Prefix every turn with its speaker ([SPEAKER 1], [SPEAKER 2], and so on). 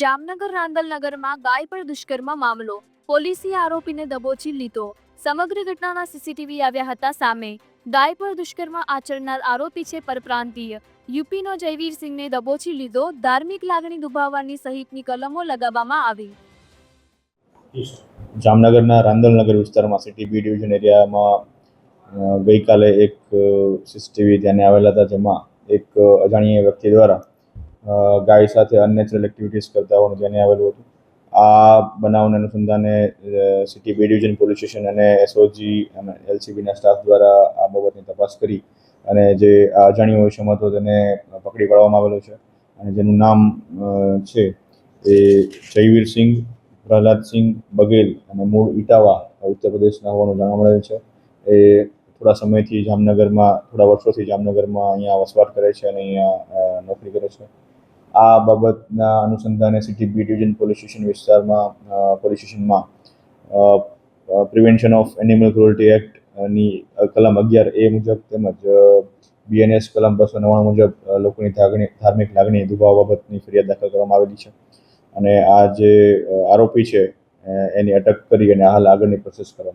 [SPEAKER 1] જામનગર રાંદલનગરમાં ગાય પર દુષ્કર્મ મામલો. પોલીસે આરોપીને દબોચી લીધો. સમગ્ર ઘટનાના સીસીટીવી આવ્યા હતા સામે. ગાય પર દુષ્કર્મ આચરનાર આરોપી છે પરપ્રાંતીય. યુપીનો જયવીર સિંહને દબોચી લીધો. ધાર્મિક લાગણી દુભાવવાની સહિતની કલમો લગાવવામાં આવી.
[SPEAKER 2] જામનગરના રાંદલનગર વિસ્તારમાં સિટી બી ડિવિઝન એરિયામાં ગઈકાલે એક સીસીટીવી ધ્યાને આવેલા હતા જેમાં એક અ, વ્યક્તિ દ્વારા ગાય સાથે અનનેચરલ એક્ટિવિટીઝ કરતા હોવાનું ધ્યાને આવેલું હતું. આ બનાવને અનુસંધાને સિટી બે ડિવિઝન પોલીસ સ્ટેશન અને એસઓજી અને એલસીબીના સ્ટાફ દ્વારા આ બાબતની તપાસ કરી અને જે અજાણ્યો વિષમ હતો તેને પકડી પાડવામાં આવેલો છે. અને જેનું નામ છે એ જયવીર સિંહ પ્રહલાદસિંહ બઘેલ અને મૂળ ઇટાવા ઉત્તર પ્રદેશના હોવાનું જાણવા મળેલ છે. એ થોડા સમયથી જામનગરમાં, થોડા વર્ષોથી જામનગરમાં અહીંયા વસવાટ કરે છે અને અહીંયા આ બાબતના અનુસંધાને city B division police station વિસ્તારમાં પોલીસ સ્ટેશનમાં પ્રિવેન્શન ઓફ એનિમલ ક્રુઅલ્ટી એક્ટની કલમ અગિયાર એ મુજબ તેમજ બીએનએસ કલમ બસો નવ્વાણું મુજબ લોકોની ધાર્મિક લાગણી દુભાવ બાબતની ફરિયાદ દાખલ કરવામાં આવેલી છે. અને આ જે આરોપી છે એની અટક કરી અને હાલ આગળની પ્રોસેસ કરવામાં